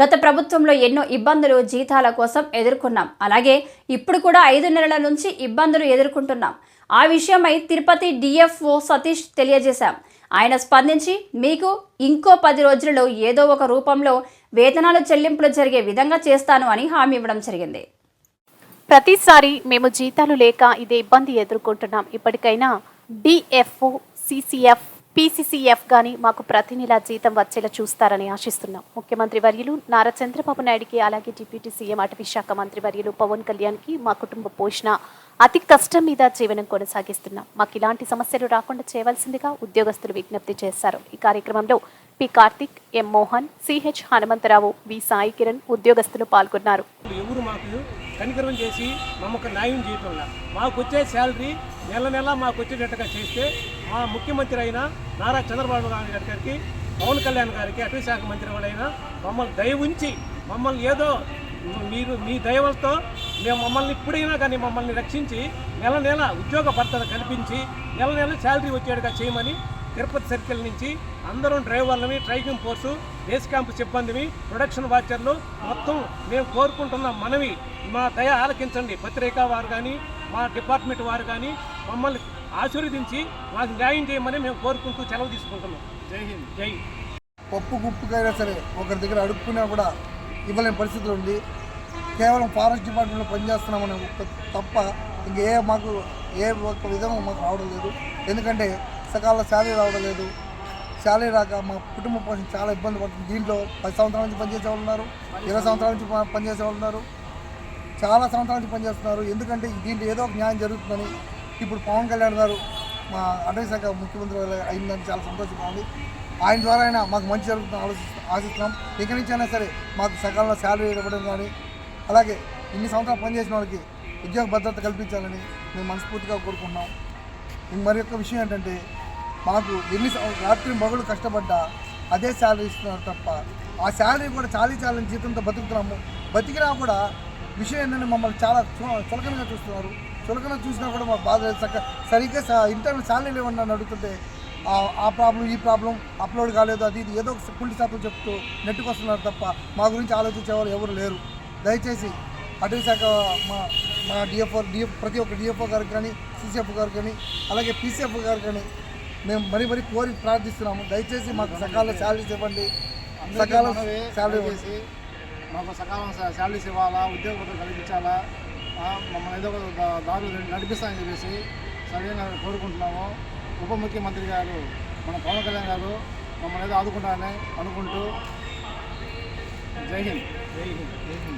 గత ప్రభుత్వంలో ఎన్నో ఇబ్బందులు జీతాల కోసం ఎదుర్కొన్నాం. అలాగే ఇప్పుడు కూడా ఐదు నెలల నుంచి ఇబ్బందులు ఎదుర్కొంటున్నాం. ఆ విషయమై తిరుపతి డిఎఫ్ఓ సతీష్ తెలియజేశాం. ఆయన స్పందించి మీకు ఇంకో పది రోజులలో ఏదో ఒక రూపంలో వేతనాలు చెల్లింపులు జరిగే విధంగా చేస్తాను అని హామీ ఇవ్వడం జరిగింది. ప్రతిసారి మేము జీతాలు లేక ఇదే ఇబ్బంది ఎదుర్కొంటున్నాం. ఇప్పటికైనా డిఎఫ్ఓ సిసిఎఫ్ పీసీసీఎఫ్ కానీ మాకు ప్రతి నెల జీతం వచ్చేలా చూస్తారని ఆశిస్తున్నాం. ముఖ్యమంత్రి వర్యులు నారా చంద్రబాబు నాయుడికి అలాగే డిప్యూటీ సీఎం అటవీ శాఖ మంత్రి వర్యులు పవన్ కళ్యాణ్కి మా కుటుంబ పోషణ అతి కష్టం మీద జీవనం కొనసాగిస్తున్నాం. మాకు ఇలాంటి సమస్యలు రాకుండా చేయవలసిందిగా ఉద్యోగస్తులు విజ్ఞప్తి చేశారు. ఈ కార్యక్రమంలో P Karthik M Mohan CH Hanumantharao V Sai Kiran ఉద్యోగస్తులు పాల్గొన్నారు. ఎవరు మాకు కనికరం చేసి మమ్మకు న్యాయం చేయటం మాకు వచ్చే శాలరీ నెల నెల మాకు వచ్చేటట్టుగా చేస్తే మా ముఖ్యమంత్రి అయిన నారా చంద్రబాబు నాయుడు గారి గారికి పవన్ కళ్యాణ్ గారికి అటవీ శాఖ మంత్రి వాళ్ళైన మమ్మల్ని దయ ఉంచి మమ్మల్ని ఏదో మీరు మీ దయవలతో మేము మమ్మల్ని ఇప్పుడైనా కానీ మమ్మల్ని రక్షించి నెల నెల ఉద్యోగ భర్తన కల్పించి నెల నెల శాలరీ వచ్చేట్టుగా చేయమని తిరుపతి సర్కిల్ నుంచి అందరం డ్రైవర్లని ట్రైకింగ్ ఫోర్సు బేస్ క్యాంప్ సిబ్బందిని ప్రొడక్షన్ వాచర్లు మొత్తం మేము కోరుకుంటున్న మనవి. మా దయ ఆలకించండి. పత్రికా వారు కానీ మా డిపార్ట్మెంట్ వారు కానీ మమ్మల్ని ఆశీర్వదించి మాకు న్యాయం చేయమని మేము కోరుకుంటూ సెలవు తీసుకుంటున్నాం. జై హింద్. జై. పప్పు గుప్పుకైనా సరే ఒకరి దగ్గర అడుక్కున్నా కూడా ఇవ్వలేని పరిస్థితులు ఉంది. కేవలం ఫారెస్ట్ డిపార్ట్మెంట్లో పనిచేస్తున్నామని తప్ప ఇంక ఏ మాకు ఏ ఒక్క విధంగా మాకు రావడం లేదు. ఎందుకంటే సకాల శాలరీ రావడం లేదు. శాలరీ రాక మా కుటుంబ పోషణ చాలా ఇబ్బంది పడుతుంది. దీంట్లో పది సంవత్సరాల నుంచి పనిచేసే వాళ్ళు ఉన్నారు ఇరవై సంవత్సరాల నుంచి పనిచేసే వాళ్ళు ఉన్నారు చాలా సంవత్సరాల నుంచి పనిచేస్తున్నారు. ఎందుకంటే దీంట్లో ఏదో ఒక న్యాయం జరుగుతుందని ఇప్పుడు పవన్ కళ్యాణ్ గారు మా అటవీ శాఖ ముఖ్యమంత్రి అయిందని చాలా సంతోషంగా ఉంది. ఆయన ద్వారా అయినా మాకు మంచి జరుగుతుందని ఆలోచిస్తు ఆశిస్తున్నాం. ఇక్కడి నుంచి అయినా సరే మాకు సకాలంలో శాలరీ ఇవ్వడం కానీ అలాగే ఇన్ని సంవత్సరాలు పనిచేసిన వాళ్ళకి ఉద్యోగ భద్రత కల్పించాలని మేము మనస్ఫూర్తిగా కోరుకుంటున్నాం. ఇంక మరి యొక్క విషయం ఏంటంటే మాకు ఎన్ని రాత్రి మగులు కష్టపడ్డా అదే శాలరీ ఇస్తున్నారు తప్ప ఆ శాలరీ కూడా చాలీ చాలని జీతంతో బతుకుతున్నాము. బతికినా కూడా విషయం ఏంటంటే మమ్మల్ని చాలా చులకనగా చూస్తున్నారు. చులకన చూసినా కూడా మాకు బాధ లేదు. చక్క సరిగ్గా ఇంటర్నల్ శాలరీ ఇవ్వండి అని అడుగుతుంటే ఆ- ప్రాబ్లం ఈ ప్రాబ్లం అప్లోడ్ కాలేదు అది ఇది ఏదో ఒక కుళ్ళి శాతం చెప్తూ నెట్టుకు వస్తున్నారు తప్ప మా గురించి ఆలోచించేవారు ఎవరు లేరు. దయచేసి అటవీ శాఖ మా మా డిఎఫ్ఓ డిఎఫ్ ప్రతి ఒక్క డిఎఫ్ఓ గారికి కానీ సిసిఎఫ్ గారికి కానీ అలాగే పీసీఎఫ్ గారికి కానీ మేము మరీ మరీ కోరి ప్రార్థిస్తున్నాము. దయచేసి మాకు సకాల శాలరీస్ ఇవ్వండి. సకాల శాలరీ మాకు సకాలం శాలరీస్ ఇవ్వాలా ఉద్యోగ భద్రత కల్పించాలా? మమ్మల్ని ఏదో ఒక దారులు నడిపిస్తామని చెప్పేసి సరైన కోరుకుంటున్నాము. ఉప ముఖ్యమంత్రి గారు మన పవన్ కళ్యాణ్ గారు మమ్మల్ని ఏదో ఆదుకుంటారని అనుకుంటూ జై హింద్. జై హింద్ జై హింద్.